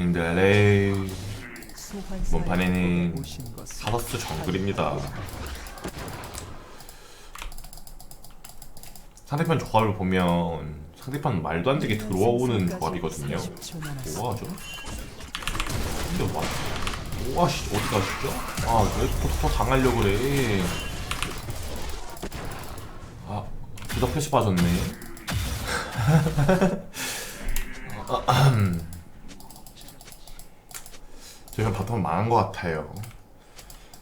형님들. 에이. 이번 판에는 사서스 정글입니다. 상대편 조합을 보면 상대편 말도 안 되게 들어오는 조합이거든요. 뭐하죠? 근데 와 뭐하시 어디 가시죠? 아왜 포토 당하려고 그래? 아 둘다 패시 빠졌네 저희가 바텀 망한 것 같아요.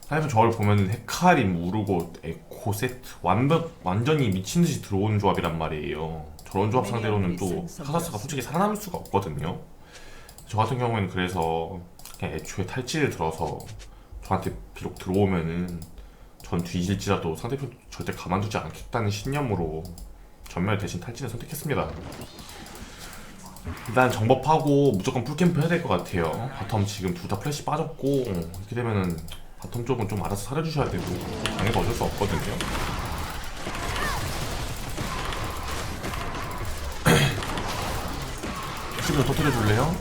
사실 저를 보면 헤카림, 우르고, 에코 세트 완벽 완전히 미친 듯이 들어오는 조합이란 말이에요. 저런 조합 상대로는 또 카사스가 솔직히 살아남을 수가 없거든요. 저 같은 경우에는 그래서 그냥 애초에 탈취를 들어서 저한테 비록 들어오면은 전 뒤질지라도 상대편 절대 가만두지 않겠다는 신념으로 전멸 대신 탈진을 선택했습니다. 일단 정법하고 무조건 풀캠프 해야 될 것 같아요. 바텀 지금 둘 다 플래시 빠졌고 이렇게 되면은 바텀 쪽은 좀 알아서 살려주셔야 되고 당해도 어쩔 수 없거든요. 시비를 터뜨려 줄래요?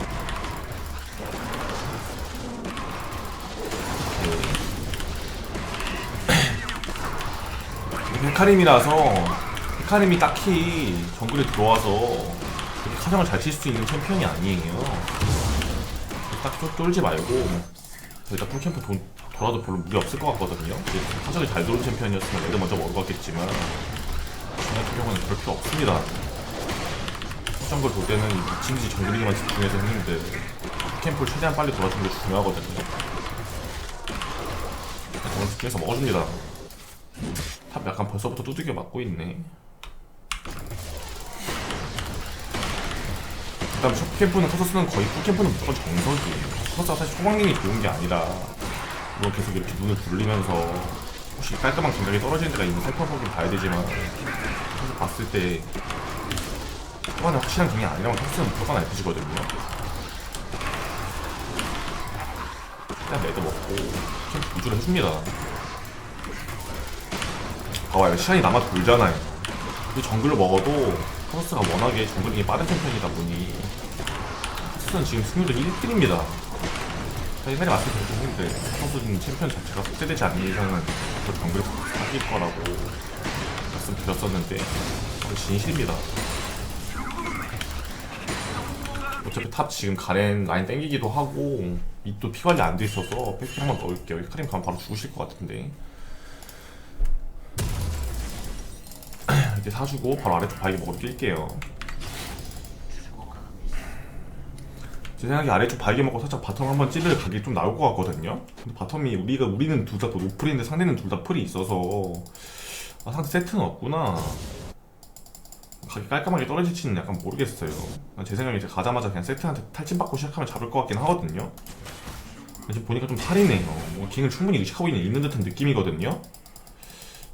네. 헤카림이라서 헤카림이 딱히 정글에 들어와서 카정을 잘 칠 수 있는 챔피언이 아니에요. 딱 쫄- 쫄지 말고 일단 풀캠프 돈, 돌아도 별로 무리 없을 것 같거든요. 카정이 잘 도는 챔피언이었으면 레드 먼저 먹었겠지만 저 같은 경우는 그럴 필요 없습니다. 정글 돌 때는 미친 듯이 정글이기만 집중해서 했는데 풀캠프를 최대한 빨리 돌아주는 게 중요하거든요. 정글 집중해서 먹어줍니다. 탑 약간 벌써부터 두들겨 맞고 있네. 그 다음 첫 캠프는 커서스는 거의 풀 캠프는 무조건 정석이에요. 커서스가 사실 초방링이 좋은 게 아니라 물론 계속 이렇게 눈을 돌리면서 혹시 깔끔한 감각이 떨어지는 데가 있는 살펴보긴 봐야 되지만 봤을 때 초반에 확실한 경이 아니라면 커서스는 무조건 알프지거든요. 일단 매드 먹고 캠프 구조를 해줍니다. 봐봐요 시간이 남아 돌잖아요. 이 정글을 먹어도 커서스가 워낙에 정글링이 빠른 챔피언이다 보니 커서스는 지금 승률도 1등입니다. 옛날에 말씀드렸는데 커서스는 챔피언 자체가 속죄되지 않는 이상은 그 정글을 사귈 거라고 말씀드렸었는데 진실입니다. 어차피 탑 지금 가렌 라인 땡기기도 하고 밑도 피 관리 안 돼 있어서 백피 한번 넣을게요. 카림 가면 바로 죽으실 것 같은데. 이렇게 사주고 바로 아래쪽 바위 먹으러 뛸게요. 제 생각에 아래쪽 바위 먹고 살짝 바텀 한번 찌를 각이 좀 나올 것 같거든요. 근데 바텀이 우리가 우리는 둘 다 노플인데 상대는 둘 다 풀이 있어서 아, 상대 세트는 없구나. 각이 깔끔하게 떨어질지는 약간 모르겠어요. 제 생각에 이제 가자마자 그냥 세트한테 탈진 받고 시작하면 잡을 것 같긴 하거든요. 지금 보니까 좀 살이네요. 뭔가 킹을 충분히 의식하고 있는, 있는 듯한 느낌이거든요.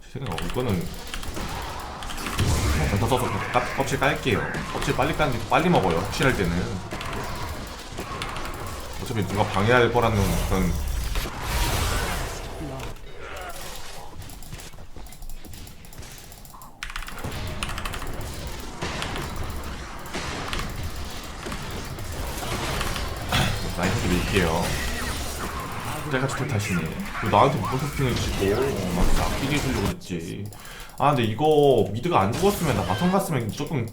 제 생각 어, 이거는 전타 써서 깍- 껍질 깔게요. 껍질 빨리 까는 게 빨리 먹어요. 확실할 때는. 어차피 누가 방해할 거라는 그런 좀 밀게요. 내가 좋게 타시네. 왜 나한테 무슨 쇼핑을 어, 막 아끼게 해주려고 그랬지. 아 근데 이거 미드가 안 죽었으면 나 바텀 갔으면 조금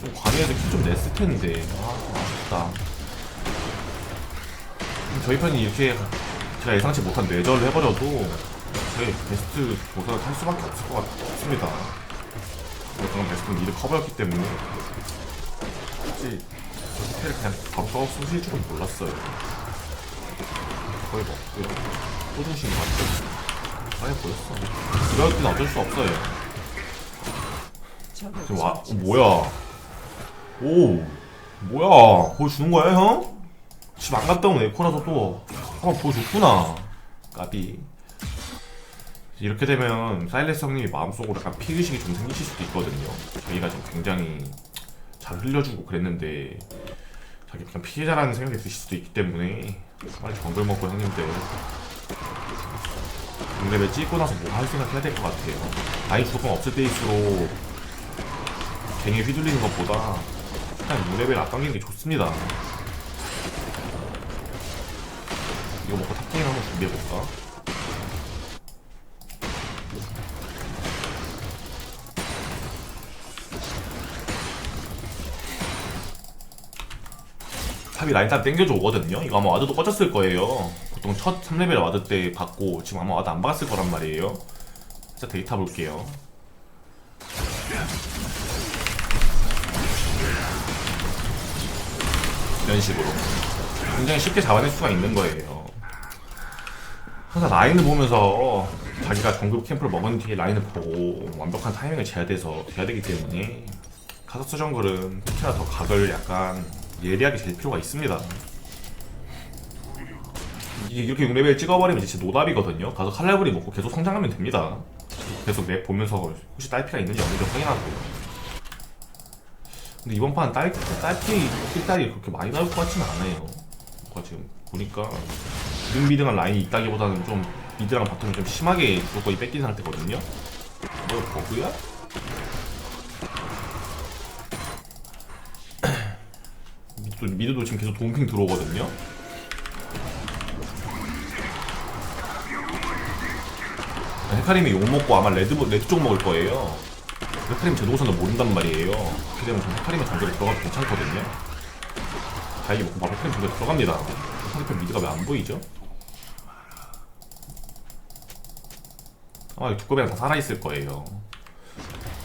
좀 관여해서 킬좀 냈을 텐데. 아 아쉽다. 음, 저희 편이 이렇게 제가 예상치 못한 뇌절을 해버려도 저희 베스트 보상을 탈 수밖에 없을 것 같습니다. 그동안 베스트는 미드 커버였기 때문에 혹시 저 스펠을 그냥 바로 써 쓰실 줄은 몰랐어요. 거의 먹고요. 또 주신 것 같아요. 아예 보였어. 이럴 때는 어쩔 수 없어요. 지금 와, 어, 뭐야? 오, 뭐야? 보여주는 거야, 형? 집 안 갔다 온 에코라서 또 한번 보여줬구나. 까비. 이렇게 되면 사일레스 형님이 마음속으로 약간 피의식이 좀 생기실 수도 있거든요. 저희가 지금 굉장히 잘 흘려주고 그랬는데 자기 그냥 피해자라는 생각이 드실 수도 있기 때문에 빨리 정글 먹고 형님들 동랩에 찍고 나서 뭐 할 생각 해야 될 것 같아요. 아이 조금 없을 때일수록 괜히 휘둘리는 것보다 그냥 6레벨 앞당기는 게 좋습니다. 이거 먹고 탑게임 한번 준비해볼까? 탑이 라인 딱 땡겨줘 오거든요. 이거 아마 와드도 꺼졌을 거예요. 보통 첫 3레벨 와드 때 받고 지금 아마 와드 안 박았을 거란 말이에요. 진짜 데이터 볼게요. 이런 식으로 굉장히 쉽게 잡아낼 수가 있는 거예요. 항상 라인을 보면서 자기가 정글 캠프를 먹은 뒤에 라인을 보고 완벽한 타이밍을 재야 돼서 돼야 되기 때문에 카서스 정글은 특히나 더 각을 약간 예리하게 잴 필요가 있습니다. 이렇게 6레벨 찍어버리면 이제 노답이거든요. 가서 칼날브리 먹고 계속 성장하면 됩니다. 계속 맵 보면서 혹시 딸피가 있는지 없는지 확인하고요. 근데 이번 판 딸, 딸피 킬딸이 그렇게 많이 나올 것 같지는 않아요. 뭔가 지금 보니까 비등비등한 라인이 있다기보다는 좀 미드랑 바텀이 좀 심하게 조건이 뺏긴 상태거든요. 뭐 버그야? 미드도, 미드도 지금 계속 동핑 들어오거든요. 헤카림이 욕 먹고 아마 레드 레드 쪽 먹을 거예요. 헤카림 제도선도 모른단 말이에요. 그렇게 되면 좀 헤카림의 정글에 들어가도 괜찮거든요. 다이기 먹고 바로 헤카림 정글에 들어갑니다. 상대편 미드가 왜 안 보이죠? 아마 두꺼비랑 다 살아있을 거예요.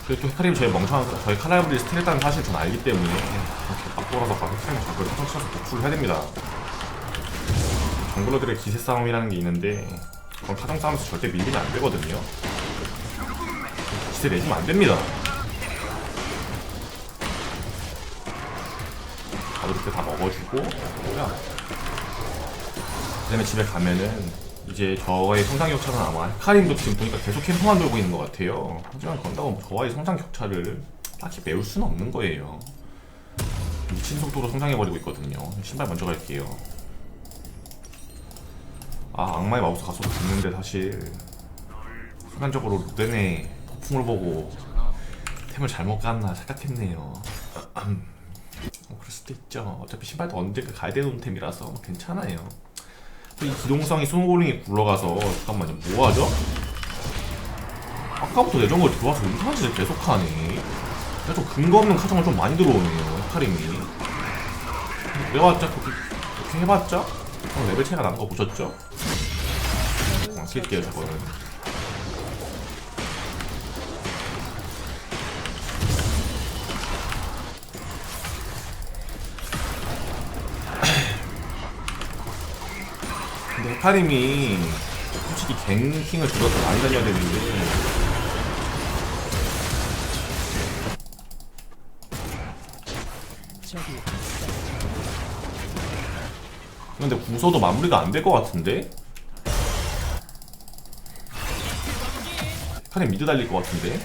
그리고 또 헤카림이 저희 멍청한 저희 칼날브리 스틸했다는 사실 전 알기 때문에 이렇게 빡 돌아서 바로 헤카림 정글을 펼쳐서 복수를 해야 됩니다. 정글러들의 기세 싸움이라는 게 있는데 그건 타정 싸움에서 절대 밀리면 안 되거든요. 기세 내주면 안 됩니다. 이렇게 다 먹어주고 뭐야? 그다음에 집에 가면은 이제 저와의 성장 격차는 아마 헤카림도 지금 보니까 계속 캠프만 돌고 있는 것 같아요. 하지만 건다고 저와의 성장 격차를 딱히 메울 수는 없는 거예요. 미친 속도로 성장해버리고 있거든요. 신발 먼저 갈게요. 아 악마의 마우스 가서 봤는데 사실 순간적으로 루덴의 폭풍을 보고 템을 잘못 갔나 생각했네요. 뭐 그럴 수도 있죠. 어차피 신발도 언젠가 가야 되는 템이라서 뭐 괜찮아요. 또이 기동성이 스노볼링이 굴러가서 잠깐만요. 뭐 하죠? 아까부터 내 정글 들어와서 이상한 짓을 계속하네. 좀 근거 없는 카정을 좀 많이 들어오네요. 헤카림이. 그렇게, 그렇게 해봤자 어, 레벨 차이가 나는 거 보셨죠? 어, 쓸게요 저거는. 데 헤카림이 솔직히 갱킹을 들어서 많이 달려야 되는데 근데 구서도 마무리가 안 될 것 같은데? 헤카림 미드 달릴 것 같은데?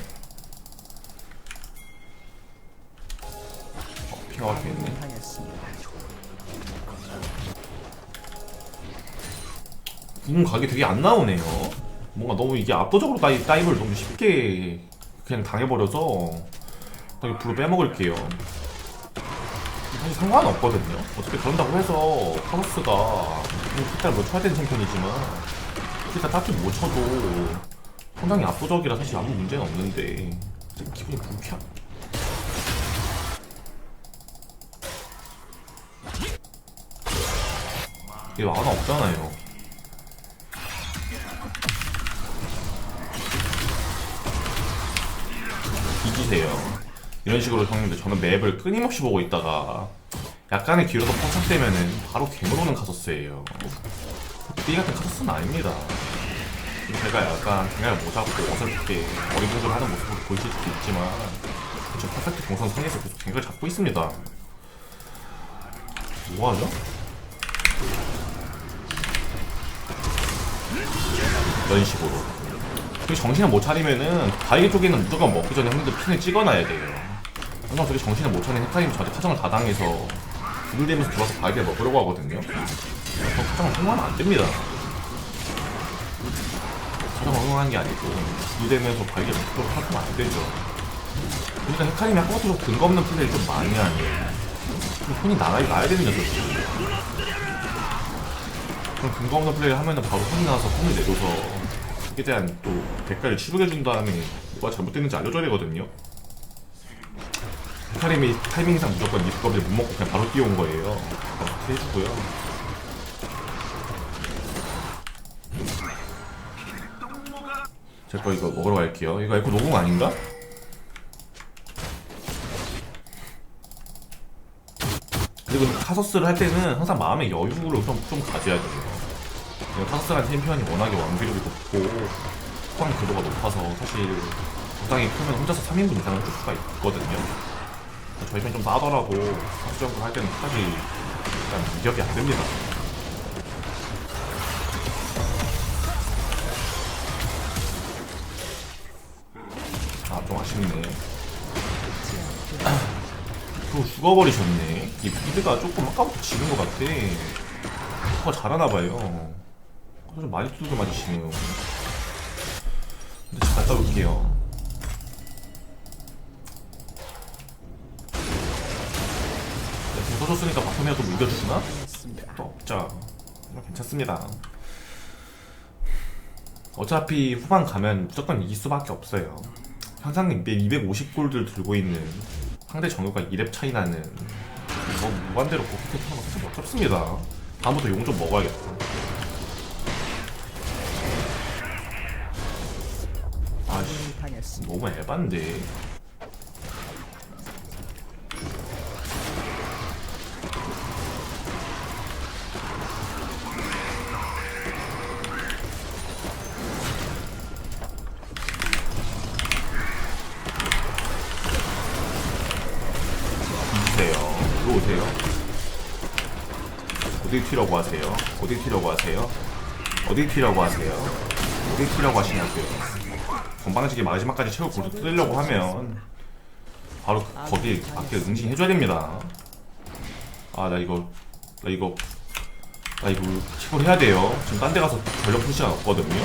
궁 각이 되게 안 나오네요. 뭔가 너무 이게 압도적으로 다이, 다이브를 너무 쉽게 그냥 당해버려서 나 불을 빼먹을게요. 사실 상관없거든요. 어차피 그런다고 해서 카로스가 킬달 못 쳐야 되는 챔피언이지만 킬달 딱히 못 쳐도 상당히 압도적이라 사실 아무 문제는 없는데 좀 기분이 불쾌한 이게 만화 없잖아요. 뒤지세요. 이런 식으로 형님들 저는 맵을 끊임없이 보고 있다가 약간의 기회가 포착되면은 바로 괴물 오는 카서스예요. 띠 같은 카서스는 아닙니다. 제가 약간 생각을 못 하고 어설프게 어리둥절하는 모습을 보이실 수도 있지만 저 퍼펙트 공선 선에서 계속 갱을 잡고 있습니다. 뭐하죠? 이런 식으로. 그 정신을 못 차리면은 다이기 쪽에는 무조건 먹기 전에 형님들 핀을 찍어놔야 돼요. 항상 저게 정신을 못 차리는 헤카림이 저한테 카정을 다 당해서 두들대면서 들어와서 바이기를 먹으려고 하거든요. 저 카정을 허용하면 안 됩니다. 카정을 허용하는 게 아니고 두들대면서 바이기를 먹도록 하면 안 되죠. 그러니까 헤카림이 아까부터 근거 없는 플레이를 좀 많이 하네요. 손이 나가야 나야 되는 녀석이. 그런 근거 없는 플레이를 하면은 바로 혼이 나서 폼을 내줘서 그에 대한 또 대가를 치르게 준 다음에 뭐가 잘못됐는지 알려줘야 되거든요. 헤카림이 타이밍상 무조건 리스커를 못 먹고 그냥 바로 뛰어온 거예요. 그렇게 해주고요. 제거 이거 먹으러 갈게요. 이거 에코 노공 아닌가? 그리고 카서스를 할 때는 항상 마음의 여유를 좀, 좀 가져야 돼요. 카서스라는 챔피언이 워낙에 완비력이 높고 후방 궤도가 높아서 사실 부상이 크면 혼자서 3인분 이상을 줄 수가 있거든요. 저희 편좀 싸더라도 카스점프 할 때는 끝까지 일단 이격이 안 됩니다. 아, 좀 아쉽네. 그거 죽어버리셨네. 이 미드가 조금 아까부터 지는 것 같아. 더 잘하나봐요. 좀 많이 두들겨 맞으시네요. 근데 잘 갔다 올게요. 네, 공 터졌으니까 바텀이라도 물겨주시나? 또. 뭐 괜찮습니다. 어차피 후반 가면 무조건 이길 수밖에 없어요. 현상님 250골드를 들고 있는 상대 정규가 2렙 차이 나는 뭐 무반대로 고키트 타는 거 사실 어렵습니다. 다음부터 용 좀 먹어야겠다. 아씨 너무 에반데. 오세요. 이리 오세요. 어디 튀라고 하세요? 어디 튀라고 하세요? 어디 튀라고 하세요? 어디 튀라고 하시냐고요? 건방지게 마지막까지 최고 골드 뜯으려고 하면 바로 그- 거기에 맞게 응징해줘야 됩니다. 아 나 이거 나 이거 나 이거 킥을 해야 돼요. 지금 딴 데 가서 전력 풀 시간 없거든요.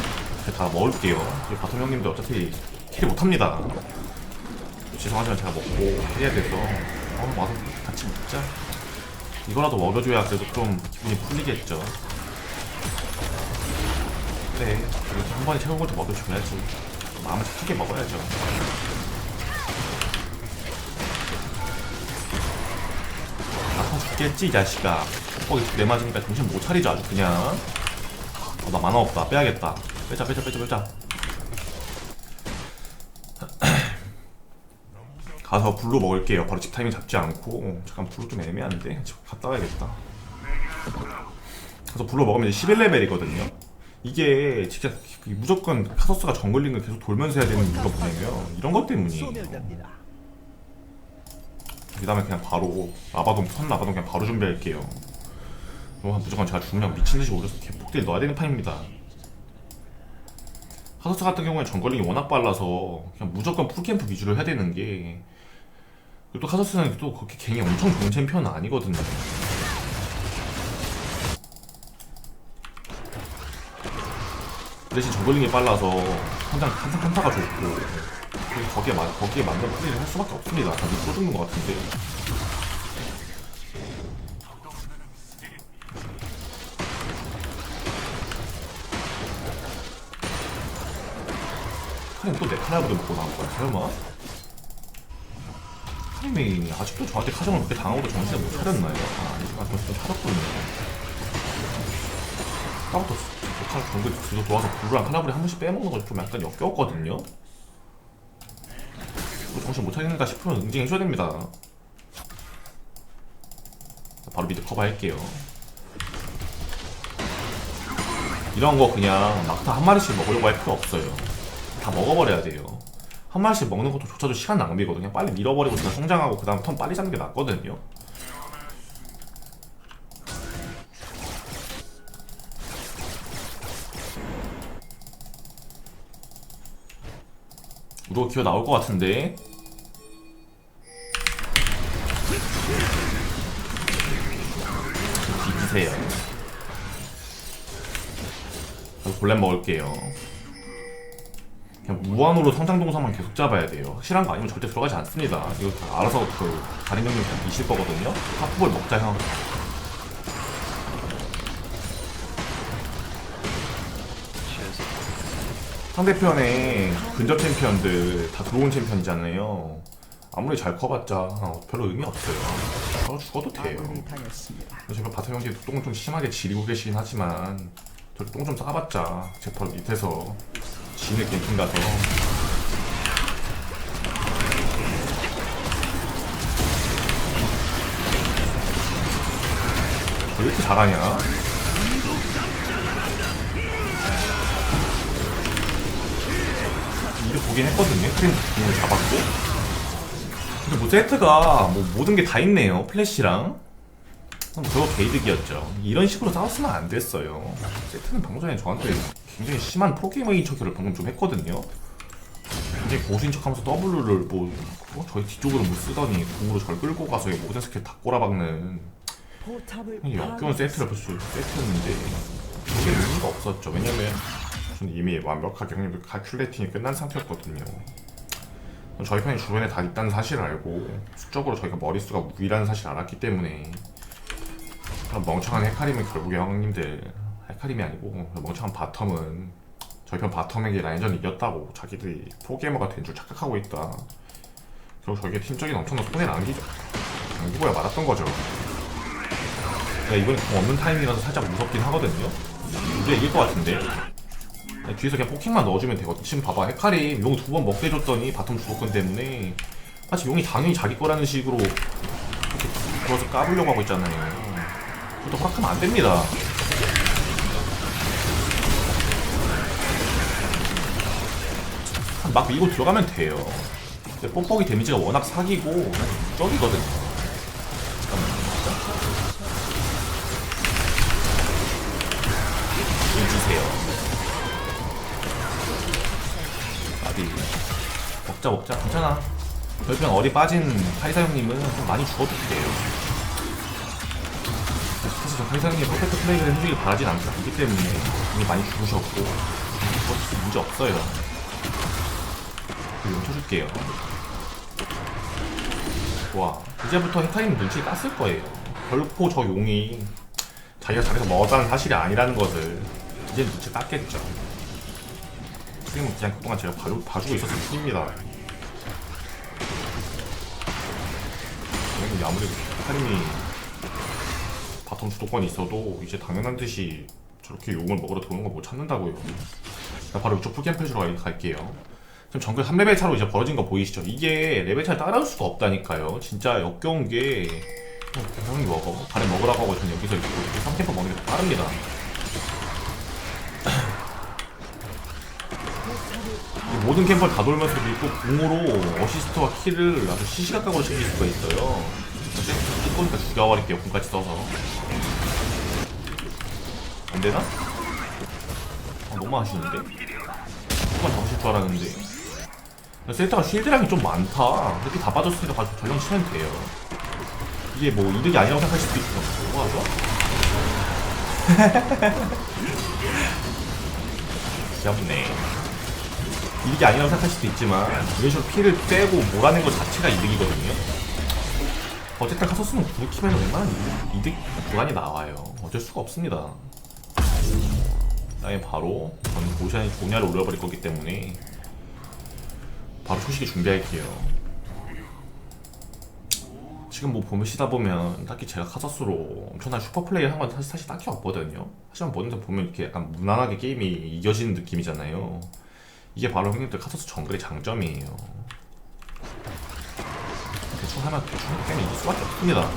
다 먹을게요. 이 바텀 형님들 어차피 캐리 못합니다. 죄송하지만 제가 먹고 해야 돼서 어, 와서 같이 먹자. 이거라도 먹여줘야 그래도 좀 기분이 풀리겠죠. 그래, 이렇게 한 번에 채운 걸더 먹여줘야지. 마음을 착하게 먹어야죠. 아파 죽겠지, 이 자식아. 뻑뻑이 두대 맞으니까 정신 못 차리죠, 아주 그냥. 어, 나 만화 없다. 빼야겠다. 빼자, 빼자, 빼자, 빼자. 가서 블루 먹을게요. 바로 집 타이밍 잡지 않고 잠깐 블루 좀 애매한데 집 갔다 와야겠다. 그래서 블루 먹으면 이제 11레벨이거든요. 이게 진짜 무조건 카서스가 정글링을 계속 돌면서 해야 되는 이유가 뭐냐면 이런 것 때문이에요. 그 다음에 그냥 바로 라바동 선 라바동 그냥 바로 준비할게요. 뭐 무조건 제가 중량 미친 듯이 올려서 개폭딜 넣어야 되는 판입니다. 카서스 같은 경우에 정글링이 워낙 빨라서 그냥 무조건 풀캠프 위주로 해야 되는 게 그리고 또 카서스는 또 그렇게 갱이 엄청 좋은 챔피언은 아니거든요. 대신 저글링이 빨라서 항상 항상 한타가 좋고 거기에 맞 거기에 맞는 플레이를 할 수밖에 없습니다. 다 믿고 죽는 것 같은데. 카린 또내 카나브를 먹고 나온 거야 설마? 카림이 아직도 저한테 카정을 그렇게 당하고도 정신을 못 차렸나요? 아, 아직 좀 차렸군요. 아까부 터칼 정글 뒤로 도와서 블루랑 카나브리 한 번씩 빼먹는 거좀 약간 역겨웠거든요? 뭐 정신 못 차리는가 싶으면 응징해 줘야 됩니다. 바로 미드 커버할게요. 이런 거 그냥 막타 한 마리씩 먹으려고 할 필요 없어요. 다 먹어버려야 돼요. 한 마리씩 먹는 것도 조차도 시간 낭비거든요. 빨리 밀어버리고 그냥 성장하고 그 다음 턴 빨리 잡는 게 낫거든요. 우도 기어 나올 것 같은데. 그래서 골렘 먹을게요. 그냥 무한으로 성장 동선만 계속 잡아야 돼요. 확실한 거 아니면 절대 들어가지 않습니다. 이거 다 알아서 그 다른 형님 그냥 미실 거거든요. 하프볼 먹자 형. 상대편에 근접 챔피언들 다 들어온 챔피언이잖아요. 아무리 잘 커봤자 어, 별로 의미 없어요. 저 죽어도 돼요. 제가 바텀 형제 똥을 좀 심하게 지리고 계시긴 하지만 저도 똥좀 싸봤자 제 바로 밑에서 진을 갱킹 가서 왜 이렇게 잘하냐? 보긴 했거든요. 크림 을 잡았고. 근데 뭐 세트가 뭐 모든 게 다 있네요. 플래시랑. 뭐 저거 게이득이었죠. 이런 식으로 싸웠으면 안 됐어요. 세트는 방금 전에 저한테 굉장히 심한 프로게이머인 척을 방금 좀 했거든요. 굉장히 고수인 척하면서 W를 뭐 어, 저희 뒤쪽으로 못 쓰더니 공으로 절 끌고 가서 이 모든 스킬 다 꼬라박는 역겨운 세트를 벌써 세트였는데 그게 의미가 없었죠. 왜냐면 저는 이미 완벽하게 형님들 칼큘레이팅이 끝난 상태였거든요. 저희 편이 주변에 다 있다는 사실을 알고 수적으로 저희가 머릿수가 무이라는 사실을 알았기 때문에 그런 멍청한 헤카림은 결국에 형님들 헤카림이 아니고 멍청한 바텀은 저희 편 바텀에게 라인전이 이겼다고 자기들이 프로게이머가 된 줄 착각하고 있다. 결국 저에게 팀적인 엄청난 손해를 안기죠. 안기고야 말았던 거죠. 야, 이번에 공 없는 타이밍이라서 살짝 무섭긴 하거든요. 이제 이길 것 같은데. 야, 뒤에서 그냥 포킹만 넣어주면 되거든. 지금 봐봐. 헤카리 용두 번 먹게 줬더니 바텀 주도권 때문에 마치 용이 당연히 자기 거라는 식으로 이렇게 들어서 까불려고 하고 있잖아요. 그것도 허락하면 안 됩니다. 막 밀고 들어가면 돼요. 근데 뽁뽁이 데미지가 워낙 사기고. 잠깐만요. 아비 먹자 먹자 괜찮아. 별편 어리 빠진 카이사 형님은 좀 많이 죽어도 돼요. 사실 저 카이사 형님 퍼펙트 플레이를 해주길 바라진 않기 때문에 이미 많이 죽으셨고 그것도 문제 없어요. 용 쳐줄게요. 와 이제부터 헤카림 눈치 깠을 거예요. 결코 저 용이 자기가 잘해서 먹었다는 사실이 아니라는 것을 이제 눈치 깠겠죠. 지금은 그냥 그동안 제가 봐주, 봐주고 있었을 뿐입니다. 왜냐면 아무래도 카림이 바텀 주도권이 있어도 이제 당연한 듯이 저렇게 용을 먹으러 들어오는 거못 찾는다고요. 자, 바로 이쪽 풀캠 페이지로 가- 갈게요. 지금 정글 3레벨 차로 이제 벌어진 거 보이시죠? 이게 레벨 차를 따라올 수가 없다니까요. 진짜 역겨운 게 어, 형이 먹어. 발에 먹으라고 하고 저는 여기서 있고 3캠퍼 먹는 게 더 빠릅니다. 모든 캠퍼를 다 돌면서 그리고 궁으로 어시스트와 킬을 아주 시시각각으로 챙길 수가 있어요. 이제 뚜껑니까 죽여버릴게요. 궁까지 써서. 안 되나? 아, 너무 아쉬운데? 조금만 잡으실 줄 알았는데. 셀타가 쉴드량이 좀 많다. 이렇게 다 빠졌으니까 바로 전령 치면 돼요. 이게 뭐 이득이 아니라고 생각하실 수도 있고, 뭐 하죠? 귀엽네. 이득이 아니라고 생각할 수도 있지만, 이런 식으로 피를 빼고 몰아낸 것 자체가 이득이거든요. 어쨌든 카소스는 구르키면 웬만한 이득, 이득 구간이 나와요. 어쩔 수가 없습니다. 그다음에 바로 저는 보시안이 조냐를 올려버릴 거기 때문에 바로 초식에 준비할게요. 지금 뭐 보시다 보면 딱히 제가 카서스로 엄청난 슈퍼 플레이를 한건 사실, 사실 딱히 없거든요. 하지만 뭐든 보면 이렇게 약간 무난하게 게임이 이겨지는 느낌이잖아요. 이게 바로 형님들 카서스 정글의 장점이에요. 대충 하면 대충 게임이 이길 수밖에 없습니다.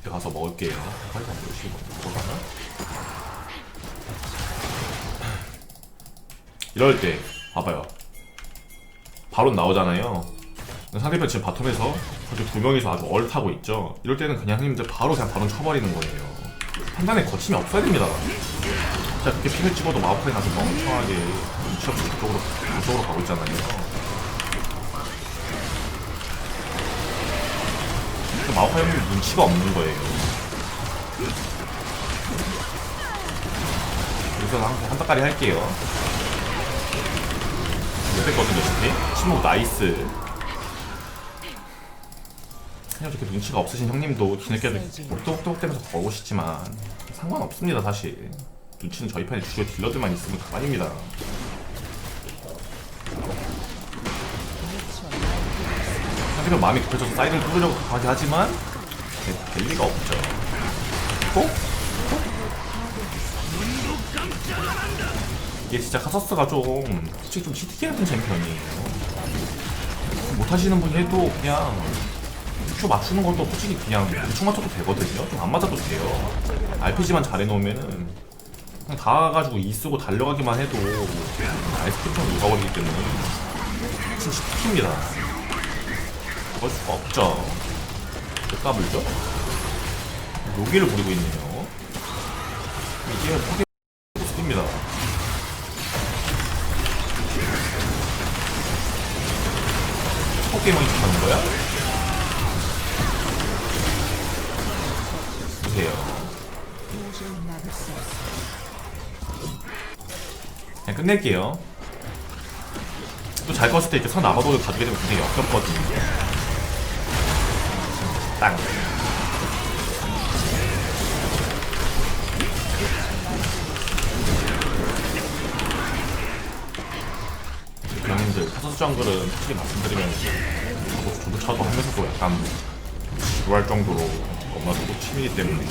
이제 가서 먹을게요. 빨리 안 보시고 먹어가나? 이럴 때 봐봐요. 바로 나오잖아요. 상대편 지금 바텀에서 그렇게 두 명이서 아주 얼타고 있죠. 이럴 때는 그냥 형님들 바로 그냥 바로 쳐버리는 거예요. 판단에 거침이 없어야 됩니다. 자 그렇게 픽을 찍어도 마우카이 가서 멍청하게 눈치 없이 그쪽으로 그쪽으로 가고 있잖아요. 그 마우카이 형님 눈치가 없는 거예요. 그래서 한, 한 닦아리 할게요. 못했거든요, 이렇게. 침묵 나이스. 그냥 저렇게 눈치가 없으신 형님도 뒤늦게 똑똑똑대면서 걸어오시지만 상관없습니다 사실. 눈치는 저희 편에 주요 딜러들만 있으면 그만입니다. 하지만 마음이 급해져서 사이드를 뚫으려고 하게 하지만 네, 될 리가 없죠. 어? 이게 진짜 카서스가 좀 솔직히 좀 치트키 같은 챔피언이에요. 못하시는 분이 해도 그냥 큐 맞추는 것도 솔직히 그냥 대충 맞춰도 되거든요. 좀 안 맞아도 돼요. RPG만 잘 해놓으면은 그냥 닿아가지고 이 쓰고 달려가기만 해도 아이스크림처럼 녹아버리기 때문에 진짜 킵니다. 그럴 수가 없죠. 몇 까불죠? 로기를 부리고 있네요. 이게 포기 그냥 끝낼게요. 또 잘 껐을 때 이렇게 선 아바도를 가지게 되면 굉장히 역겹거든요. 땅. 형님들 카서스 정글은 솔직히 말씀드리면 저도 조조차도 하면서도 약간 좋아할 정도로 너무나도 치이기 때문에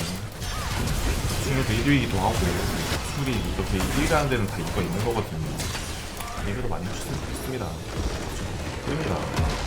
승률도 1위이기도 하고 승률이 이렇게 1위라는 데는 다 이유가 있는 거거든요. 얘기도 많이 해주셨으면 좋겠습니다. 그럽니다